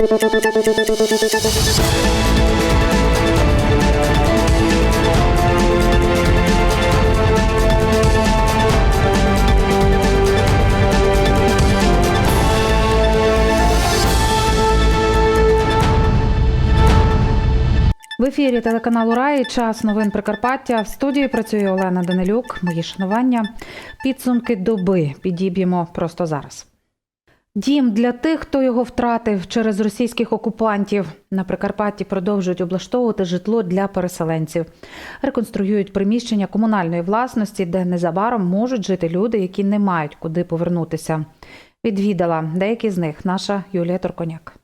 В ефірі телеканалу Раї час новин Прикарпаття. В студії працює Олена Данилюк. Мої шанування. Підсумки доби підіб'ємо просто зараз. Дім для тих, хто його втратив через російських окупантів. На Прикарпатті продовжують облаштовувати житло для переселенців. Реконструюють приміщення комунальної власності, де незабаром можуть жити люди, які не мають куди повернутися. Відвідала деякі з них наша Юлія Торконяк.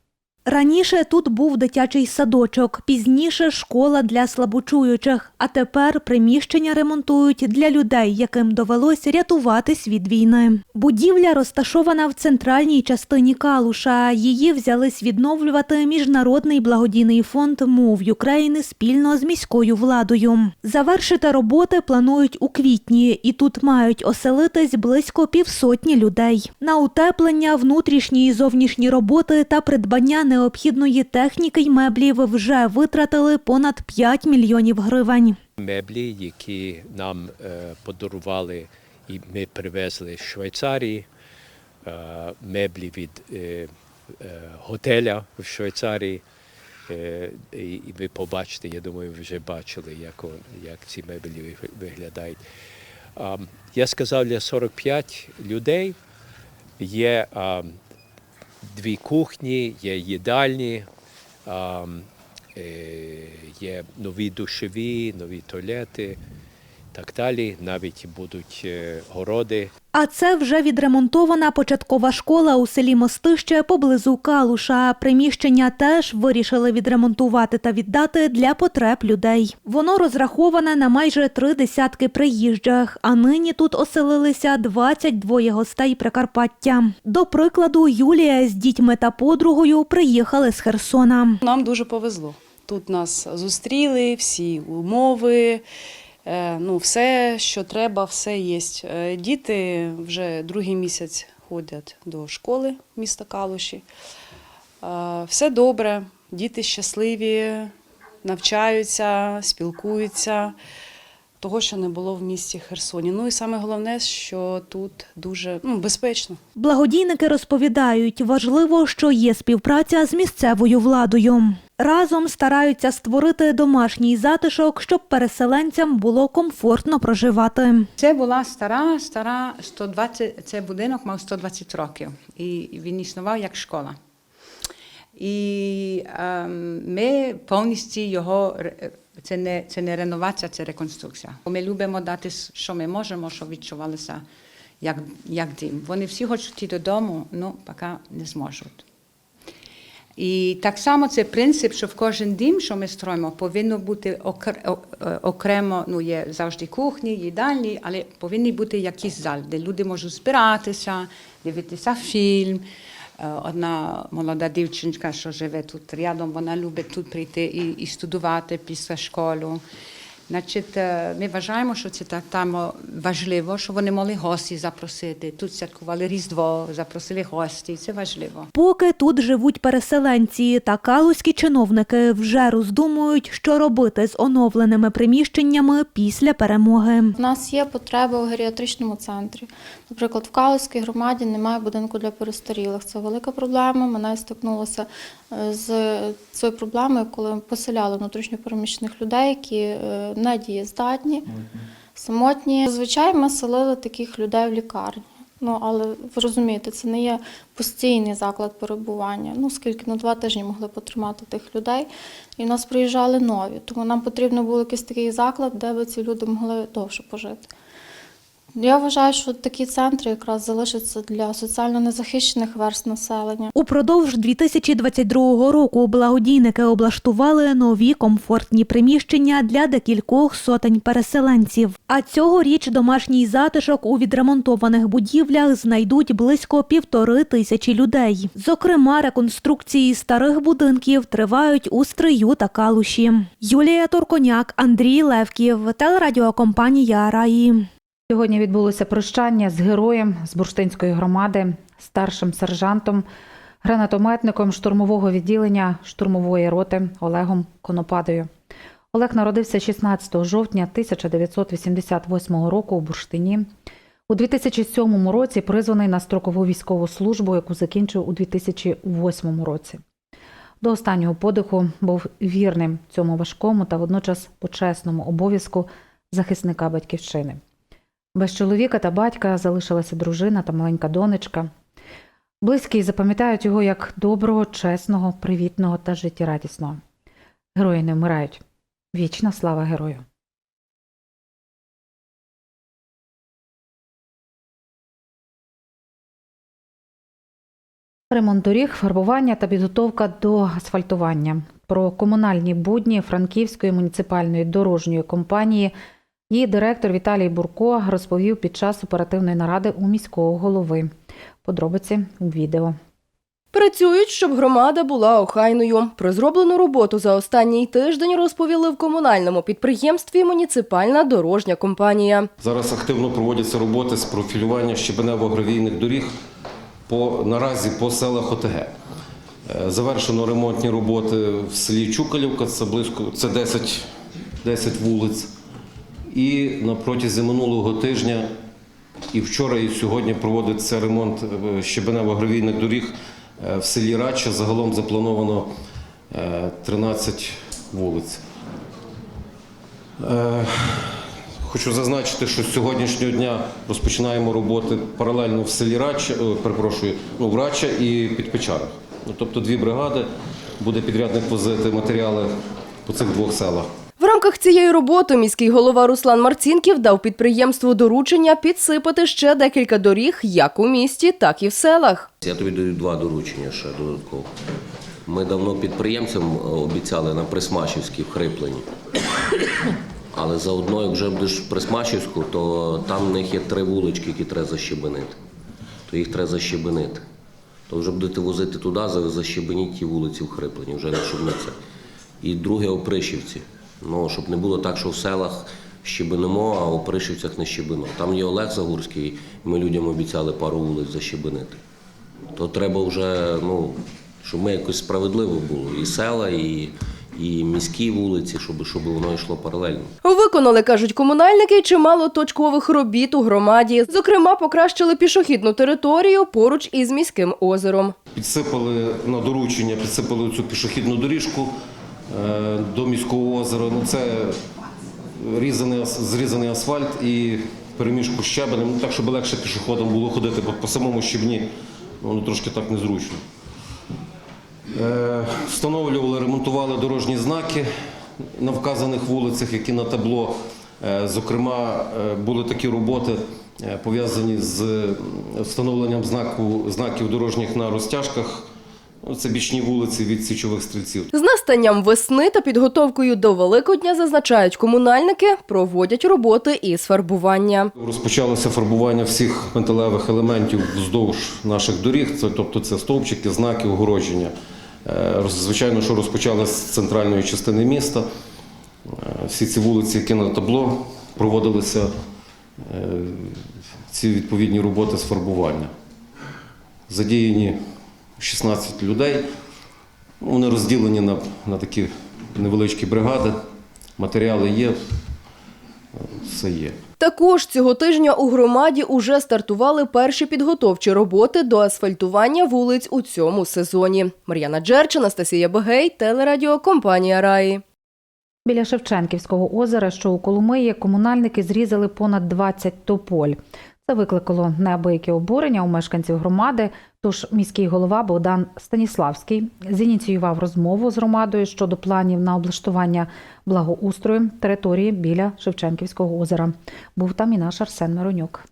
Раніше тут був дитячий садочок, пізніше школа для слабочуючих, а тепер приміщення ремонтують для людей, яким довелось рятуватись від війни. Будівля розташована в центральній частині Калуша. Її взялись відновлювати міжнародний благодійний фонд Move України спільно з міською владою. Завершити роботи планують у квітні, і тут мають оселитись близько півсотні людей. На утеплення, внутрішні і зовнішні роботи та придбання необхідної техніки й меблів вже витратили понад 5 мільйонів гривень. меблі, які нам е, подарували і ми привезли з Швейцарії, е, меблі від е, готеля в Швейцарії. І, ви побачите, я думаю, ви вже бачили, як, як ці меблі виглядають. Я сказав, для 45 людей є дві кухні, є їдальні, е, є нові душові, нові туалети, так далі. Навіть будуть е, городи. А це вже відремонтована початкова школа у селі Мостище поблизу Калуша. Приміщення теж вирішили відремонтувати та віддати для потреб людей. Воно розраховане на майже три десятки приїжджих, а нині тут оселилися 22 гостей Прикарпаття. До прикладу, Юлія з дітьми та подругою приїхали з Херсона. Нам дуже повезло. Тут нас зустріли, всі умови, ну, все, що треба, все є. Е, Діти вже другий місяць ходять до школи міста Калуші. Е, Все добре, діти щасливі, навчаються, спілкуються. Того, що не було в місті Херсоні. Ну і саме головне, що тут дуже ну, безпечно. Благодійники розповідають, важливо, що є співпраця з місцевою владою. Разом стараються створити домашній затишок, щоб переселенцям було комфортно проживати. Це була стара, стара 120, це будинок мав 120 років, і він існував як школа. І ем, ми повністю його це не, це не реновація, це реконструкція. Ми любимо дати, що ми можемо, щоб відчувалося як, як дім. Вони всі хочуть йти додому, ну поки не зможуть. І так само це принцип, що в кожен дім, що ми строїмо, повинно бути е, окремо, ну є завжди кухні, їдальні, але повинні бути якісь зал, де люди можуть збиратися, дивитися фільм. Е, Одна молода дівчинка, що живе тут рядом, вона любить тут прийти і, і студувати після школи. Значить, е, ми вважаємо, що це так там важливо, що вони могли гості запросити. Тут святкували Різдво, запросили гості. Це важливо. Поки тут живуть переселенці, та калузькі чиновники вже роздумують, що робити з оновленими приміщеннями після перемоги. У нас є потреба у геріатричному центрі. Наприклад, в Калузькій громаді немає будинку для перестарілих. Це велика проблема. Ми навіть стикнулися е, з цією проблемою, коли поселяли внутрішньопереміщених людей, які е, не дієздатні, самотні. Зазвичай ми селили таких людей в лікарні. Ну, але ви розумієте, це не є постійний заклад перебування. Ну, скільки на два тижні могли потримати тих людей, і в нас приїжджали нові. Тому нам потрібно було якийсь такий заклад, де би ці люди могли довше пожити. Я вважаю, що такі центри якраз залишаться для соціально незахищених верст населення. Упродовж 2022 року благодійники облаштували нові комфортні приміщення для декількох сотень переселенців. А цьогоріч домашній затишок у відремонтованих будівлях знайдуть близько півтори тисячі людей. Зокрема, реконструкції старих будинків тривають у Стрию та Калуші. Юлія Турконяк, Андрій Левків, телерадіокомпанія Раї. Сьогодні відбулося прощання з героєм з бурштинської громади, старшим сержантом гранатометником штурмового відділення штурмової роти Олегом Конопадою. Олег народився 16 жовтня 1988 року у Бурштині. У 2007 році призваний на строкову військову службу, яку закінчив у 2008 році. До останнього подиху був вірним цьому важкому та водночас почесному обов'язку захисника батьківщини. Без чоловіка та батька залишилася дружина та маленька донечка. Близькі запам'ятають його як доброго, чесного, привітного та життєрадісного. Герої не вмирають. Вічна слава герою! Ремонт доріг, фарбування та підготовка до асфальтування. Про комунальні будні Франківської муніципальної дорожньої компанії її директор Віталій Бурко розповів під час оперативної наради у міського голови. Подробиці у відео. Працюють, щоб громада була охайною. Про зроблену роботу за останній тиждень розповіли в комунальному підприємстві Муніципальна дорожня компанія. Зараз активно проводяться роботи з профілювання щебенево-гравійних доріг по, наразі по селах ОТГ. Е, Завершено ремонтні роботи в селі Чукалівка, це близько це 10, 10 вулиць. І на протязі минулого тижня і вчора, і сьогодні проводиться ремонт е, щебенево-гравійних доріг е, в селі Радча. Загалом заплановано е, 13 вулиць. Е, Хочу зазначити, що з сьогоднішнього дня розпочинаємо роботи паралельно в селі Радча, перепрошую, ну, в Радча і під Печарах. Ну, тобто дві бригади, буде підрядник возити матеріали по цих двох селах. Рамках цієї роботи міський голова Руслан Марцінків дав підприємству доручення підсипати ще декілька доріг як у місті, так і в селах. Я тобі даю два доручення ще додатково. Ми давно підприємцям обіцяли на Присмашівській в. Але заодно, як вже будеш в Присмашівську, то там в них є три вулички, які треба защебенити. То їх треба защебенити. То вже будете возити туди, за- защебеніть ті вулиці в вже не щоб не це. І друге Опришівці. Ну, щоб не було так, що в селах щебенимо, а у Опришівцях не щебено. Там є Олег Загурський, і ми людям обіцяли пару вулиць защебенити то треба вже, ну, щоб ми якось справедливо було. І села, і, і міські вулиці, щоб, щоб воно йшло паралельно. Виконали, кажуть комунальники, чимало точкових робіт у громаді. Зокрема, покращили пішохідну територію поруч із міським озером. Підсипали на доручення, підсипали цю пішохідну доріжку до міського озера. Ну, це різаний, зрізаний асфальт і переміжку щебенем, ну, так, щоб легше пішоходам було ходити, бо по самому щебні воно трошки так незручно. Е, Встановлювали, ремонтували дорожні знаки на вказаних вулицях, які на табло. Е, Зокрема, е, були такі роботи е, пов'язані з е, встановленням знаку, знаків дорожніх на розтяжках. Ну, Це бічні вулиці від січових стрільців. З настанням весни та підготовкою до Великодня, зазначають комунальники, проводять роботи із фарбування. Розпочалося фарбування всіх металевих елементів вздовж наших доріг, це, тобто це стовпчики, знаки, огородження. Е, Звичайно, що розпочали з центральної частини міста. Е, Всі ці вулиці, які на табло, проводилися е, ці відповідні роботи з фарбування. Задіяні 16 людей. Ну, Вони розділені на, на такі невеличкі бригади. Матеріали є, все є. Також цього тижня у громаді уже стартували перші підготовчі роботи до асфальтування вулиць у цьому сезоні. Мар'яна Джерч, Анастасія Бегей, телерадіокомпанія Раї. Біля Шевченківського озера, що у Коломиї, комунальники зрізали понад 20 тополь. Це викликало неабияке обурення у мешканців громади. Тож міський голова Богдан Станіславський зініціював розмову з громадою щодо планів на облаштування благоустрою території біля Шевченківського озера. Був там і наш Арсен Миронюк.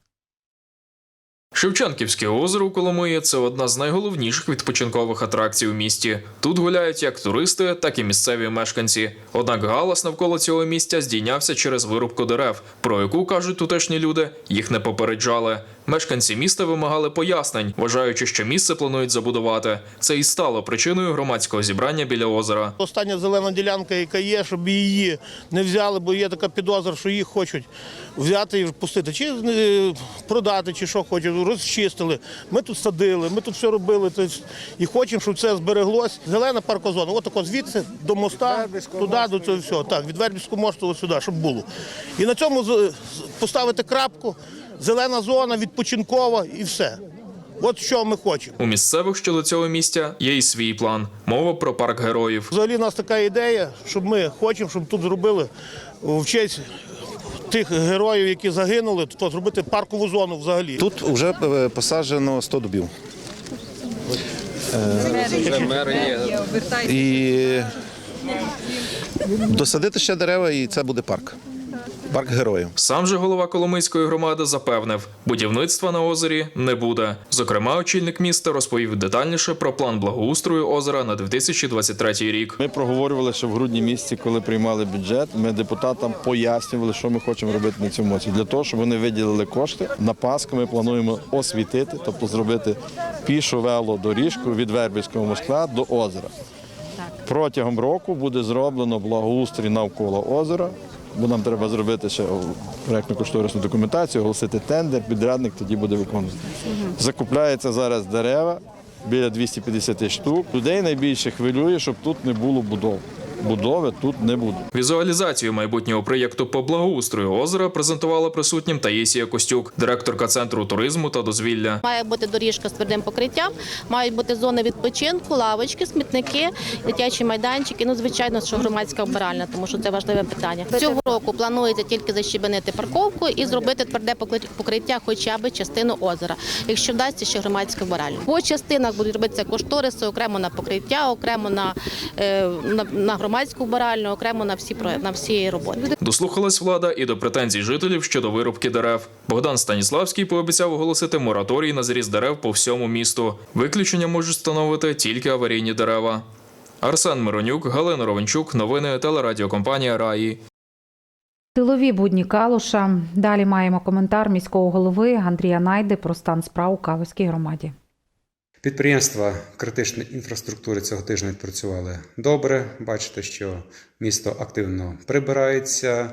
Шевченківське озеро у Коломиї – це одна з найголовніших відпочинкових атракцій у місті. Тут гуляють як туристи, так і місцеві мешканці. Однак галас навколо цього місця здійнявся через вирубку дерев, про яку кажуть тутешні люди, їх не попереджали. Мешканці міста вимагали пояснень, вважаючи, що місце планують забудувати. Це і стало причиною громадського зібрання біля озера. Остання зелена ділянка, яка є, щоб її не взяли, бо є така підозра, що їх хочуть взяти і пустити, чи е, продати, чи що хочуть, розчистили. Ми тут садили, ми тут все робили. І хочемо, щоб це збереглось. Зелена паркозона, от тако звідси до моста, туди, до цього всього. Так, від Вербівського мосту сюди, щоб було. І на цьому поставити крапку, зелена зона, відпочинкова і все. От що ми хочемо. У місцевих щодо цього місця є і свій план. Мова про парк героїв. Взагалі у нас така ідея, щоб ми хочемо, щоб тут зробили в честь тих героїв, які загинули, то зробити паркову зону взагалі. Тут вже е, посаджено 100 дубів. Е, І досадити ще дерева, і це буде парк. Парк героїв. Сам же голова Коломийської громади запевнив, будівництва на озері не буде. Зокрема, очільник міста розповів детальніше про план благоустрою озера на 2023 рік. Ми проговорювали, що в грудні місяці, коли приймали бюджет, ми депутатам пояснювали, що ми хочемо робити на цьому році. Для того, щоб вони виділили кошти. На Пасху ми плануємо освітити, тобто зробити пішу вело доріжку від Вербівського москва до озера. Протягом року буде зроблено благоустрій навколо озера. Бо нам треба зробити ще проєктно кошторисну документацію, оголосити тендер, підрядник тоді буде виконувати. Закупляється зараз дерева біля 250 штук. Людей найбільше хвилює, щоб тут не було будов. Будови тут не буде. Візуалізацію майбутнього проєкту по благоустрою озера презентувала присутнім Таїсія Костюк, директорка центру туризму та дозвілля. Має бути доріжка з твердим покриттям, мають бути зони відпочинку, лавочки, смітники, дитячі майданчики. Ну, звичайно, що громадська вбиральня, тому що це важливе питання. Цього року планується тільки защебенити парковку і зробити тверде покриття хоча б частину озера. Якщо вдасться, ще громадська вбиральня. По частинах будуть робитися кошториси окремо на покриття, окремо на, е, на, на громадську вбиральню, окремо на всі про- на всі роботи. Дослухалась влада і до претензій жителів щодо вирубки дерев. Богдан Станіславський пообіцяв оголосити мораторій на зріз дерев по всьому місту. Виключення можуть становити тільки аварійні дерева. Арсен Миронюк, Галина Ровенчук, новини телерадіокомпанія Раї. Тилові будні Калуша. Далі маємо коментар міського голови Андрія Найди про стан справ у Калуській громаді. Підприємства критичної інфраструктури цього тижня відпрацювали добре. Бачите, що місто активно прибирається,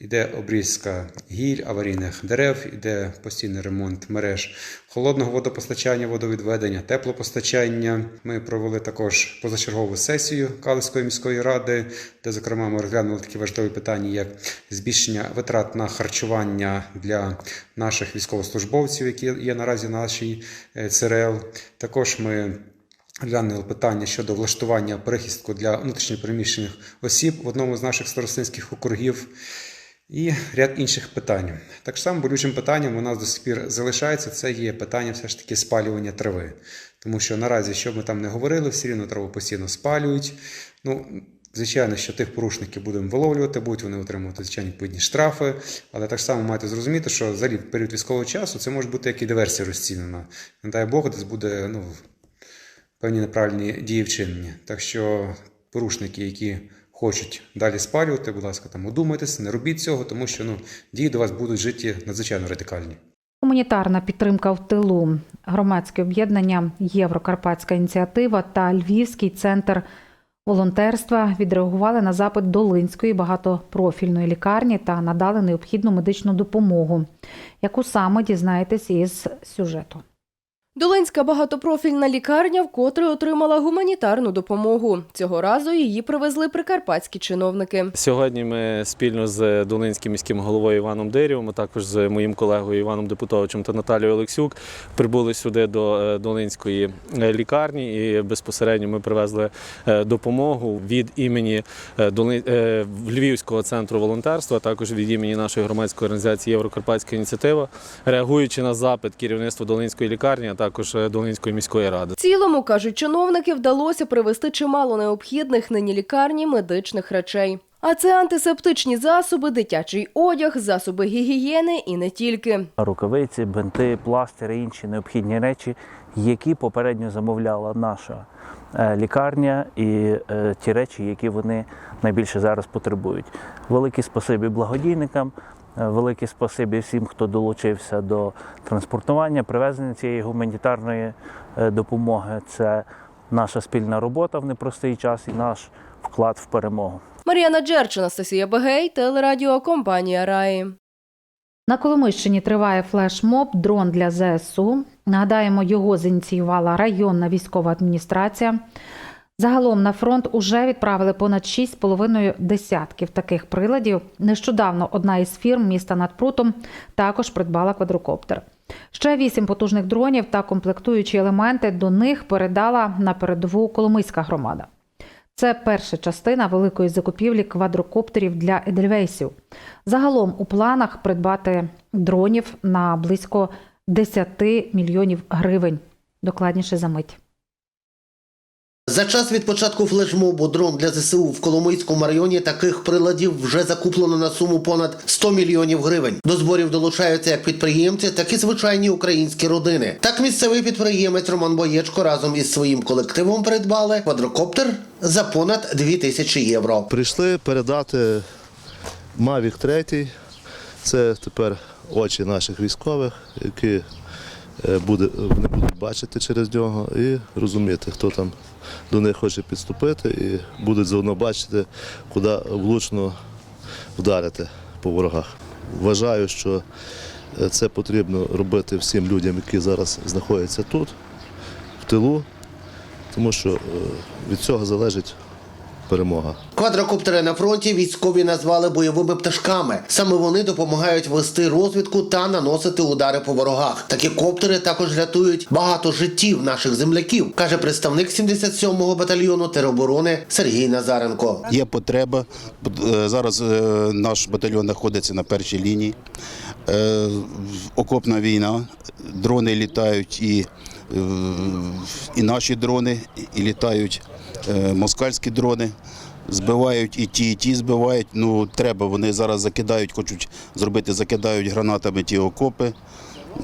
йде обрізка гіль, аварійних дерев, йде постійний ремонт мереж холодного водопостачання, водовідведення, теплопостачання. Ми провели також позачергову сесію Калицької міської ради, де, зокрема, ми розглянули такі важливі питання, як збільшення витрат на харчування для наших військовослужбовців, які є наразі нашій е, ЦРЛ. Також ми Глянули питання щодо влаштування перехистку для внутрішньопереміщених осіб в одному з наших старостинських округів і ряд інших питань. Так само болючим питанням у нас до сих пір залишається це є питання все ж таки спалювання трави. Тому що наразі, що ми там не говорили, все рівно траву постійно спалюють. Ну, Звичайно, що тих порушників будемо виловлювати, будуть вони отримувати звичайні відповідні штрафи, але так само маєте зрозуміти, що взагалі в період військового часу це може бути як і диверсія розцінена. Не дай Бог, десь буде ну, певні неправильні дії вчинені. Так що порушники, які хочуть далі спалювати, будь ласка, там одумайтеся, не робіть цього, тому що ну, дії до вас будуть житті надзвичайно радикальні. Гуманітарна підтримка в тилу, громадське об'єднання Єврокарпатська ініціатива та Львівський центр волонтерства відреагували на запит Долинської багатопрофільної лікарні та надали необхідну медичну допомогу, яку саме дізнаєтесь із сюжету. Долинська багатопрофільна лікарня вкотре отримала гуманітарну допомогу. Цього разу її привезли прикарпатські чиновники. Сьогодні ми спільно з Долинським міським головою Іваном Дирєвим, а також з моїм колегою Іваном Депутовичем та Наталією Олексюк прибули сюди до е, Долинської е, лікарні і безпосередньо ми привезли е, допомогу від імені Львівського центру волонтерства, а також від імені нашої громадської організації Єврокарпатська ініціатива, реагуючи на запит керівництва Долинської лікарні, також е, Долинської міської ради. В цілому, кажуть чиновники, вдалося привезти чимало необхідних нині лікарні медичних речей. А це антисептичні засоби, дитячий одяг, засоби гігієни і не тільки. рукавиці, бинти, пластири, інші необхідні речі, які попередньо замовляла наша е, лікарня, і е, ті речі, які вони найбільше зараз потребують. Велике спасибі благодійникам. Е, Велике спасибі всім, хто долучився до транспортування, привезення цієї гуманітарної е, допомоги. Це наша спільна робота в непростий час і наш вклад в перемогу. Мар'яна Джерч, Анастасія Бегей, телерадіо компанія Раї. На Коломийщині триває флешмоб Дрон для ЗСУ. Нагадаємо, його зініціювала районна військова адміністрація. Загалом на фронт уже відправили понад 6,5 десятків таких приладів. Нещодавно одна із фірм міста над Прутом також придбала квадрокоптер. Ще вісім потужних дронів та комплектуючі елементи до них передала на передову Коломийська громада. Це перша частина великої закупівлі квадрокоптерів для Едельвейсів. Загалом у планах придбати дронів на близько 10 мільйонів гривень. Докладніше за мить. За час від початку флешмобу дрон для ЗСУ в Коломийському районі таких приладів вже закуплено на суму понад 100 мільйонів гривень. До зборів долучаються як підприємці, так і звичайні українські родини. Так місцевий підприємець Роман Боєчко разом із своїм колективом придбали квадрокоптер за понад 2 тисячі євро. Прийшли передати Mavic 3. Це тепер очі наших військових, які е, буде, вони будуть бачити через нього і розуміти, хто там до них хоче підступити, і будуть заодно бачити, куди влучно вдарити по ворогах. Вважаю, що е, це потрібно робити всім людям, які зараз знаходяться тут, в тилу, тому що е, від цього залежить перемога. Квадрокоптери на фронті військові назвали бойовими пташками. Саме вони допомагають вести розвідку та наносити удари по ворогах. Такі коптери також рятують багато життів наших земляків, каже представник 77-го батальйону тероборони Сергій Назаренко. Є потреба. Е, Зараз е, наш батальйон знаходиться на першій лінії. Е, Окопна війна, дрони літають і, і наші дрони, і літають е, москальські дрони. Збивають і ті, і ті збивають. Ну, треба, вони зараз закидають, хочуть зробити, закидають гранатами ті окопи.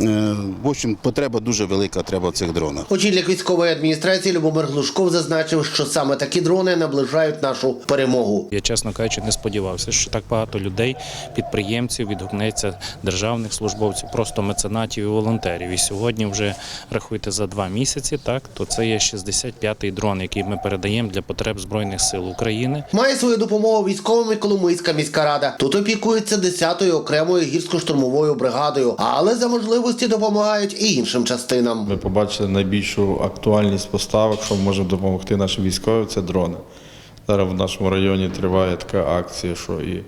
Е, В общем, потреба дуже велика треба в цих дронах. Очільник військової адміністрації Любомир Глушков зазначив, що саме такі дрони наближають нашу перемогу. Я, чесно кажучи, не сподівався, що так багато людей, підприємців відгукнеться державних службовців, просто меценатів і волонтерів. І сьогодні вже рахуйте за два місяці, так то це є 65-й дрон, який ми передаємо для потреб збройних сил України. Має свою допомогу військовим і Коломийська міська рада. Тут опікується 10-ю окремою гірсько-штурмовою бригадою, але за можливості допомагають і іншим частинам. Ми побачили найбільшу актуальність поставок, що може допомогти нашим військовим, це дрони. Зараз в нашому районі триває така акція, що і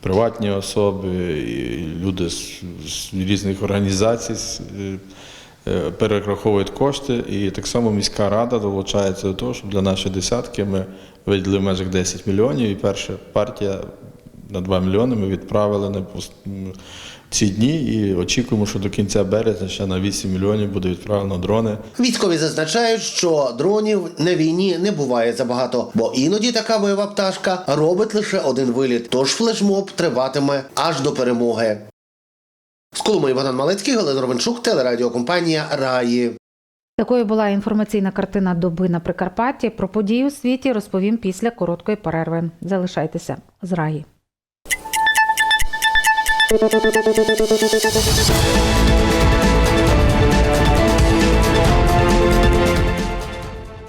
приватні особи, і люди з, різних організацій е, перераховують кошти. І так само міська рада долучається до того, щоб для нашої десятки ми виділили в межах 10 мільйонів. І перша партія на 2 мільйони ми відправили на пос- м, ці дні і очікуємо, що до кінця березня ще на 8 мільйонів буде відправлено дрони. Військові зазначають, що дронів на війні не буває забагато, бо іноді така бойова пташка робить лише один виліт. Тож флешмоб триватиме аж до перемоги. З Коломиї Богдан Малецький, Галина Ровенчук, телерадіокомпанія Раї. Такою була інформаційна картина доби на Прикарпатті. Про події у світі розповім після короткої перерви. Залишайтеся з раї. Thank you.